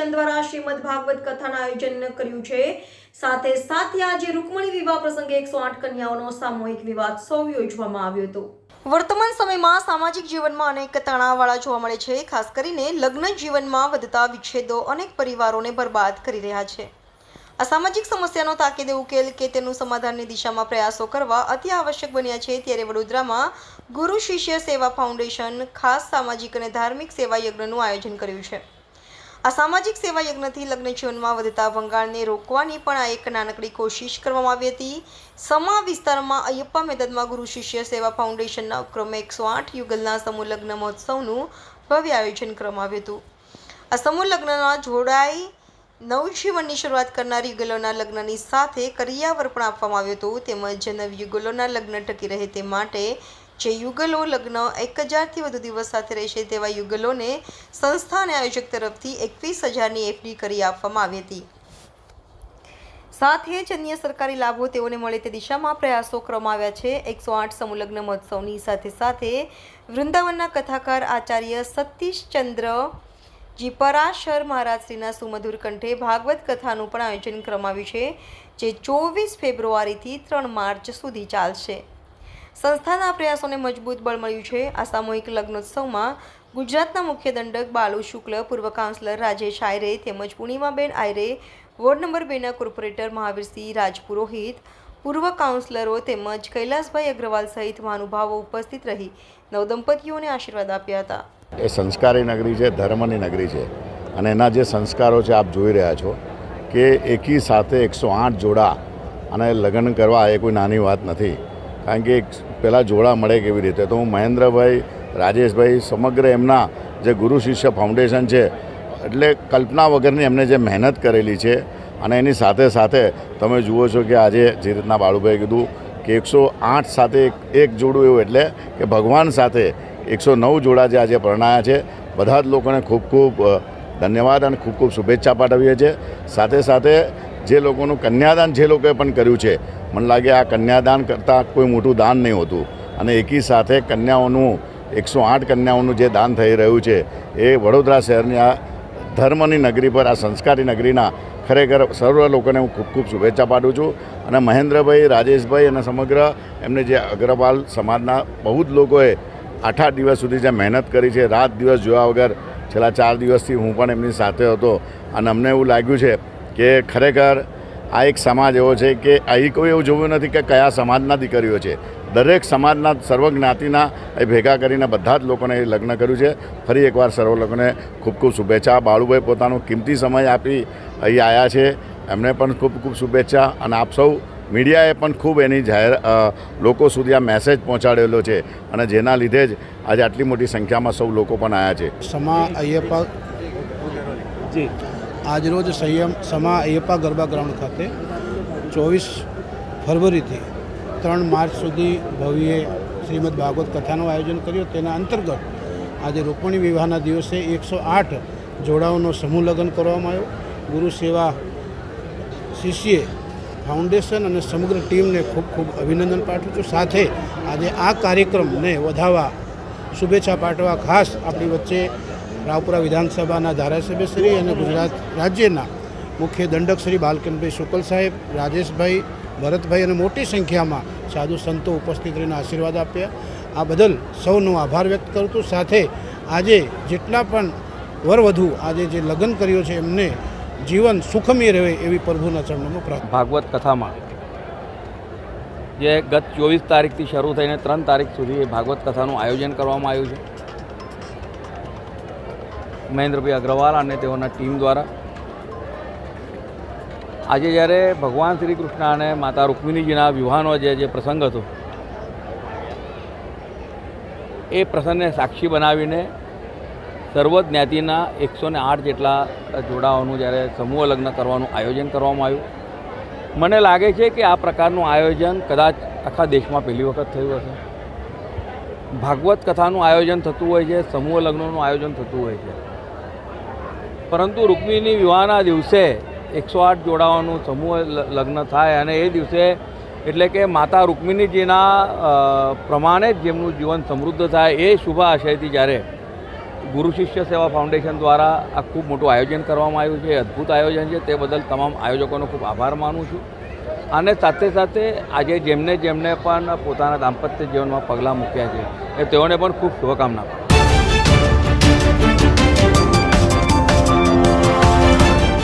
Foundation દ્વારા શ્રીમદ ભાગવત કથાના આયોજન કર્યું છે. સાથે સાથે આજે રૂકમણી વિવાહ પ્રસંગે એકસો આઠ કન્યાઓનો સામૂહિક વિવાહોત્સવ યોજવામાં આવ્યો હતો. વર્તમાન સમયમાં સામાજિક જીવનમાં અનેક તણાવવાળા જોવા મળે છે, ખાસ કરીને લગ્ન જીવનમાં વધતા વિચ્છેદો અનેક પરિવારોને બરબાદ કરી રહ્યા છે. આ સામાજિક સમસ્યાનો તાકીદે ઉકેલ કે તેનું સમાધાનની દિશામાં પ્રયાસો કરવા અતિ આવશ્યક બન્યા છે ત્યારે વડોદરામાં ગુરુ શિષ્ય સેવા ફાઉન્ડેશન ખાસ સામાજિક અને ધાર્મિક સેવા યજ્ઞનું આયોજન કર્યું છે. આ સામાજિક સેવા યજ્ઞથી લગ્ન જીવનમાં વધતા ભંગાણને રોકવાની પણ આ એક નાનકડી કોશિશ કરવામાં આવી હતી. સમા વિસ્તારમાં અયપ્પા મેદદમાં ગુરુ શિષ્ય સેવા ફાઉન્ડેશનના ઉપક્રમે એકસો આઠ યુગલના સમૂહ લગ્ન મહોત્સવનું ભવ્ય આયોજન કરવામાં આવ્યું હતું. આ સમૂહ લગ્નના જોડાઈ નવજીવનની શરૂઆત કરનાર યુગલોના લગ્નની સાથે કરિયાવર પણ આપવામાં આવ્યું હતું. તેમજ નવયુગલોના લગ્ન ટકી રહે તે માટે જે યુગલો લગ્ન એક હજારથી વધુ દિવસ સાથે રહેશે તેવા યુગલોને સંસ્થા અને આયોજક તરફથી એકવીસ હજારની એફડી કરી આપવામાં આવી હતી. સાથે જ અન્ય સરકારી લાભો તેઓને મળે તે દિશામાં પ્રયાસો કરવામાં આવ્યા છે. એકસો આઠ સમૂહલગ્ન મહોત્સવની સાથે સાથે વૃંદાવનના કથાકાર આચાર્ય સતીશચંદ્ર જી પરાશર મહારાજશ્રીના સુમધુર કંઠે ભાગવત કથાનું પણ આયોજન કરવામાં છે, જે ચોવીસ ફેબ્રુઆરીથી ત્રણ માર્ચ સુધી ચાલશે. સંસ્થાના પ્રયાસોને મજબૂત બળ મળ્યું છે. આ સામૂહિક લગ્નોત્સવમાં ગુજરાતના મુખ્ય દંડક બાલુ શુક્લ, પૂર્વ કાઉન્સિલર રાજેશ આયરે તેમજ પૂર્ણિમાબેન આયરે, વોર્ડ નંબર બેના કોર્પોરેટર મહાવીરસિંહ રાજપુરોહિત પૂર્વ કાઉન્સિલરો તેમજ કૈલાસભાઈ અગ્રવાલ સહિત મહાનુભાવો ઉપસ્થિત રહી નવદંપતીઓને આશીર્વાદ આપ્યા હતા. એ સંસ્કારી નગરી છે, ધર્મની નગરી છે. અને એના જે સંસ્કારો છે, આપ જોઈ રહ્યા છો કે એકી સાથે એકસો આઠ જોડા અને લગ્ન કરવા એ કોઈ નાની વાત નથી. કારણ કે પહેલાં જોડા મળે કેવી રીતે? તો હું મહેન્દ્રભાઈ, રાજેશભાઈ સમગ્ર એમના જે ગુરુ શિષ્ય ફાઉન્ડેશન છે, એટલે કલ્પના વગરની એમને જે મહેનત કરેલી છે અને એની સાથે સાથે તમે જુઓ છો કે આજે જે રીતના બાળુભાઈ કીધું કે એકસો આઠ સાથે એક જોડું એવું એટલે કે ભગવાન સાથે એકસો નવ જોડા જે આજે પરણાયા છે. બધા જ લોકોને ખૂબ ખૂબ ધન્યવાદ અને ખૂબ ખૂબ શુભેચ્છા પાઠવીએ છીએ. સાથે સાથે જે લોકોનું કન્યાદાન જે લોકોએ પણ કર્યું છે, મને લાગે આ કન્યાદાન કરતાં કોઈ મોટું દાન નહીં હોતું. અને એકી સાથે કન્યાઓનું, એકસો આઠ કન્યાઓનું જે દાન થઈ રહ્યું છે, એ વડોદરા શહેરની આ ધર્મની નગરી પર, આ સંસ્કારી નગરીના ખરેખર સર્વ લોકોને હું ખૂબ ખૂબ શુભેચ્છા પાડું છું અને મહેન્દ્રભાઈ, રાજેશભાઈ અને સમગ્ર એમને જે અગ્રવાલ સમાજના બહુ જ લોકોએ આઠ આઠ દિવસ સુધી જે મહેનત કરી છે, રાત દિવસ જોયા વગર, છેલ્લા ચાર દિવસથી હું પણ એમની સાથે હતો અને અમને એવું લાગ્યું છે કે ખરેખર આ એક સમાજ એવો છે કે અહીં કોઈ એવું જોવું નથી કે કયા સમાજના દીકરીઓ છે. દરેક સમાજના સર્વજ્ઞાતિના એ ભેગા કરીને બધા જ લોકોને એ લગ્ન કર્યું છે. ફરી એકવાર સર્વ લોકોને ખૂબ ખૂબ શુભેચ્છા. બાળુભાઈ પોતાનો કિંમતી સમય આપી અહીં આવ્યા છે. એમને પણ ખૂબ ખૂબ શુભેચ્છા અને આપ સૌ મીડિયાએ પણ ખૂબ એની જાહેર લોકો સુધી આ મેસેજ પહોંચાડેલો છે અને જેના લીધે જ આજે આટલી મોટી સંખ્યામાં સૌ લોકો પણ આવ્યા છે. સમા અયપ્પા આજરોજ સંયમ સમા અયપ્પા ગરબા ગ્રાઉન્ડ ખાતે ચોવીસ ફરવરીથી ત્રણ માર્ચ સુધી ભવ્યે શ્રીમદ ભાગવત કથાનું આયોજન કર્યું. તેના અંતર્ગત આજે રૂકમણી વિવાહના દિવસે એકસો આઠ જોડાઓનો સમૂહ લગ્ન કરવામાં આવ્યો. ગુરુ સેવા શિષ્યે ફાઉન્ડેશન અને સમગ્ર ટીમને ખૂબ ખૂબ અભિનંદન પાઠવું છું. સાથે આજે આ કાર્યક્રમને વધાવવા, શુભેચ્છા પાઠવા ખાસ આપણી વચ્ચે રાવપુરા વિધાનસભાના ધારાસભ્યશ્રી અને ગુજરાત રાજ્યના મુખ્ય દંડકશ્રી બાલકનભાઈ શુકલ સાહેબ, રાજેશભાઈ ભરતભાઈ અને મોટી સંખ્યામાં સાધુ સંતો ઉપસ્થિત રહીને આશીર્વાદ આપ્યા. આ બદલ સૌનો આભાર વ્યક્ત કરું છું. સાથે આજે જેટલા પણ વરવધુ આજે જે લગ્ન કર્યો છે, એમને જીવન સુખમી રહે એવી પ્રભુના ચરણોમાં પ્રાર્થના ભાગવત કથામાં જે ગત ચોવીસ તારીખથી શરૂ થઈને ત્રણ તારીખ સુધી એ ભાગવત કથાનું આયોજન કરવામાં આવ્યું છે. મહેન્દ્રભાઈ અગ્રવાલ અને તેઓના ટીમ દ્વારા આજે જ્યારે ભગવાન શ્રી કૃષ્ણ અને માતા રૂક્મિણીજીના વિવાહનો જે જે પ્રસંગ હતો, એ પ્રસંગને સાક્ષી બનાવીને સર્વ જ્ઞાતિના એકસો ને આઠ જેટલા જોડાઓનું જ્યારે સમૂહ લગ્ન કરવાનું આયોજન કરવામાં આવ્યું. મને લાગે છે કે આ પ્રકારનું આયોજન કદાચ આખા દેશમાં પહેલી વખત થયું હશે. ભાગવત કથાનું આયોજન થતું હોય છે, સમૂહ લગ્નનું આયોજન થતું હોય છે. પરંતુ રૂક્મિણી વિવાહના દિવસે એકસો આઠ જોડાવાનું સમૂહ લગ્ન થાય અને એ દિવસે એટલે કે માતા રૂકમિણીજીના પ્રમાણે જ જેમનું જીવન સમૃદ્ધ થાય એ શુભ આશયથી જ્યારે ગુરુ શિષ્ય સેવા ફાઉન્ડેશન દ્વારા આ ખૂબ મોટું આયોજન કરવામાં આવ્યું છે અદ્ભુત આયોજન છે, તે બદલ તમામ આયોજકોનો ખૂબ આભાર માનું છું. અને સાથે સાથે આજે જેમને જેમને પણ પોતાના દાંપત્ય જીવનમાં પગલાં મૂક્યા છે, એ તેઓને પણ ખૂબ શુભકામના